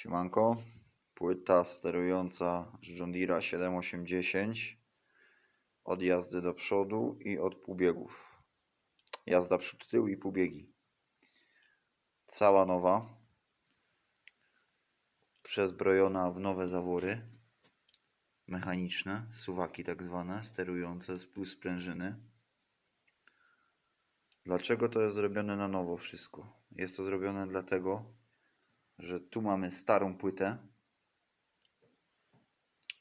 Siemanko, płyta sterująca z John Deere'a 7810 od jazdy do przodu i od półbiegów. Jazda przód tył i półbiegi. Cała nowa, przezbrojona w nowe zawory mechaniczne, suwaki tak zwane, sterujące z plus sprężyny. Dlaczego to jest zrobione na nowo wszystko? Jest to zrobione dlatego, że tu mamy starą płytę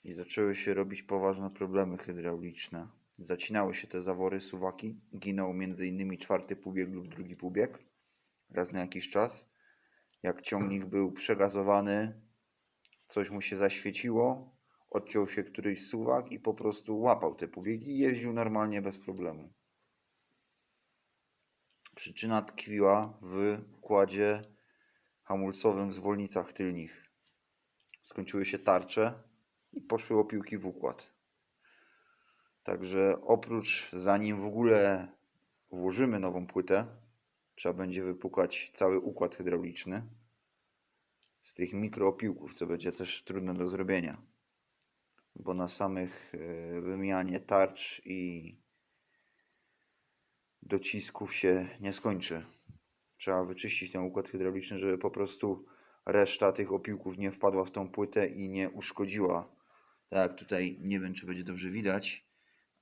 i zaczęły się robić poważne problemy hydrauliczne. Zacinały się te zawory, suwaki, ginął innymi czwarty półbieg lub drugi półbieg raz na jakiś czas. Jak ciągnik był przegazowany, coś mu się zaświeciło, odciął się któryś suwak i po prostu łapał te półbiegi i jeździł normalnie bez problemu. Przyczyna tkwiła w układzie hamulcowym zwolnicach tylnych. Skończyły się tarcze i poszły opiłki w układ. Także oprócz, zanim w ogóle włożymy nową płytę, trzeba będzie wypukać cały układ hydrauliczny z tych mikroopiłków, co będzie też trudne do zrobienia. Bo na samych e, wymianie tarcz i docisków się nie skończy. Trzeba wyczyścić ten układ hydrauliczny, żeby po prostu reszta tych opiłków nie wpadła w tą płytę i nie uszkodziła. Tak tutaj, nie wiem czy będzie dobrze widać,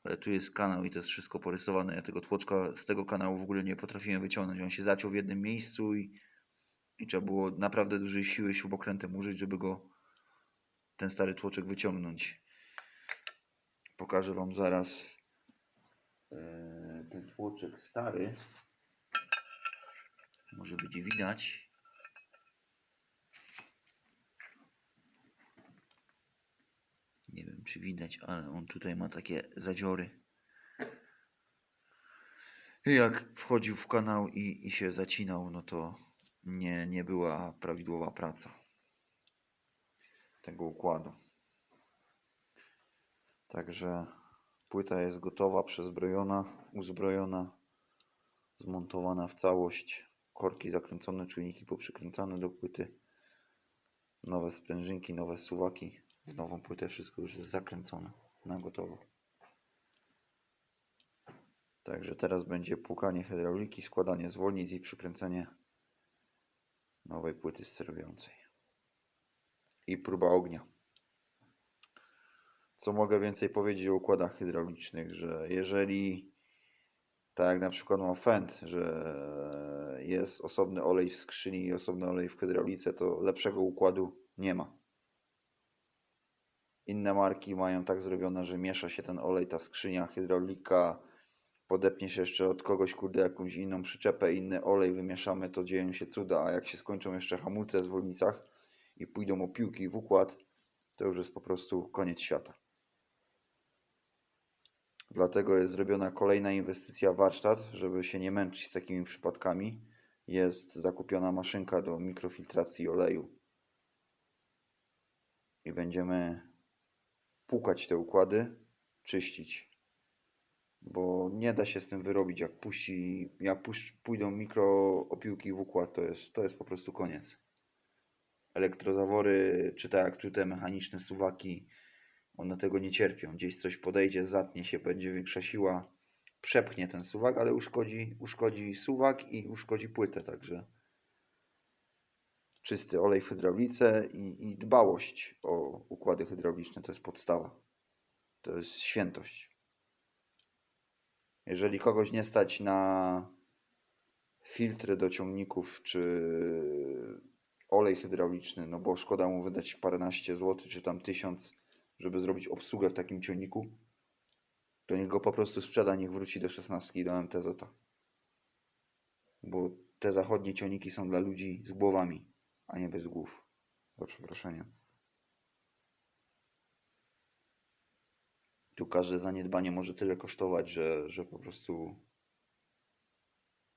ale tu jest kanał i to jest wszystko porysowane. Ja tego tłoczka z tego kanału w ogóle nie potrafiłem wyciągnąć. On się zaciął w jednym miejscu i, i trzeba było naprawdę dużej siły śrubokrętem użyć, żeby go ten stary tłoczek wyciągnąć. Pokażę Wam zaraz e, ten tłoczek stary. Może będzie widać. Nie wiem, czy widać, ale on tutaj ma takie zadziory. Jak wchodził w kanał i, i się zacinał, no to nie, nie była prawidłowa praca tego układu. Także płyta jest gotowa, przezbrojona, uzbrojona, zmontowana w całość. Korki zakręcone, czujniki poprzykręcane do płyty. Nowe sprężynki, nowe suwaki. W nową płytę wszystko już jest zakręcone na gotowo. Także teraz będzie płukanie hydrauliki, składanie zwolnic i przykręcenie nowej płyty sterującej. I próba ognia. Co mogę więcej powiedzieć o układach hydraulicznych, że jeżeli tak jak na przykład ma Fendt, że jest osobny olej w skrzyni i osobny olej w hydraulice, to lepszego układu nie ma. Inne marki mają tak zrobione, że miesza się ten olej, ta skrzynia, hydraulika, podepnie się jeszcze od kogoś, kurde, jakąś inną przyczepę, inny olej wymieszamy, to dzieją się cuda, a jak się skończą jeszcze hamulce w zwolnicach i pójdą opiłki w układ, to już jest po prostu koniec świata. Dlatego jest zrobiona kolejna inwestycja warsztat, żeby się nie męczyć z takimi przypadkami. Jest zakupiona maszynka do mikrofiltracji oleju. I będziemy płukać te układy, czyścić. Bo nie da się z tym wyrobić. Jak, puści, jak pójdą mikroopiłki w układ, to jest, to jest po prostu koniec. Elektrozawory, czy tak jak tu te mechaniczne suwaki, one tego nie cierpią. Gdzieś coś podejdzie, zatnie się, będzie większa siła, przepchnie ten suwak, ale uszkodzi, uszkodzi suwak i uszkodzi płytę. Także czysty olej w hydraulice i, i dbałość o układy hydrauliczne to jest podstawa. To jest świętość. Jeżeli kogoś nie stać na filtry do ciągników czy olej hydrauliczny, no bo szkoda mu wydać paręnaście złotych czy tam tysiąc żeby zrobić obsługę w takim ciągniku, to niech go po prostu sprzeda, niech wróci do 16 i do MTZ. Bo te zachodnie ciągniki są dla ludzi z głowami, a nie bez głów. Za przeproszenia. Tu każde zaniedbanie może tyle kosztować, że, że po prostu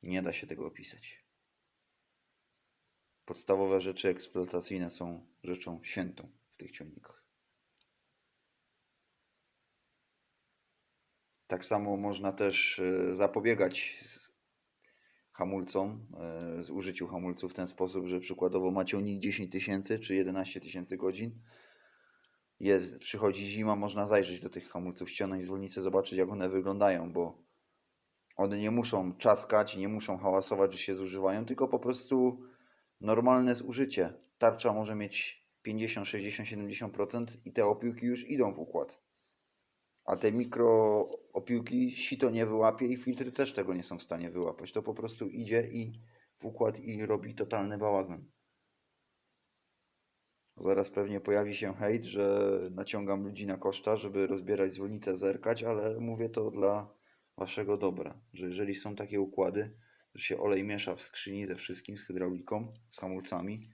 nie da się tego opisać. Podstawowe rzeczy eksploatacyjne są rzeczą świętą w tych ciągnikach. Tak samo można też e, zapobiegać hamulcom, e, zużyciu hamulców w ten sposób, że przykładowo ma ciągnik 10 tysięcy czy 11 tysięcy godzin. Jest, przychodzi zima, można zajrzeć do tych hamulców, ściągnąć zwolnicę, zobaczyć jak one wyglądają, bo one nie muszą czaskać, nie muszą hałasować, że się zużywają, tylko po prostu normalne zużycie. Tarcza może mieć 50, 60, 70% i te opiłki już idą w układ. A te mikro opiłki sito nie wyłapie i filtry też tego nie są w stanie wyłapać. To po prostu idzie i w układ i robi totalny bałagan. Zaraz pewnie pojawi się hejt, że naciągam ludzi na koszta, żeby rozbierać zwolnicę, zerkać, ale mówię to dla waszego dobra, że jeżeli są takie układy, że się olej miesza w skrzyni ze wszystkim, z hydrauliką, z hamulcami,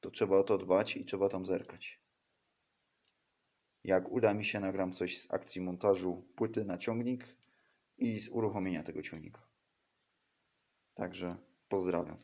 to trzeba o to dbać i trzeba tam zerkać. Jak uda mi się, nagram coś z akcji montażu płyty na ciągnik i z uruchomienia tego ciągnika. Także pozdrawiam.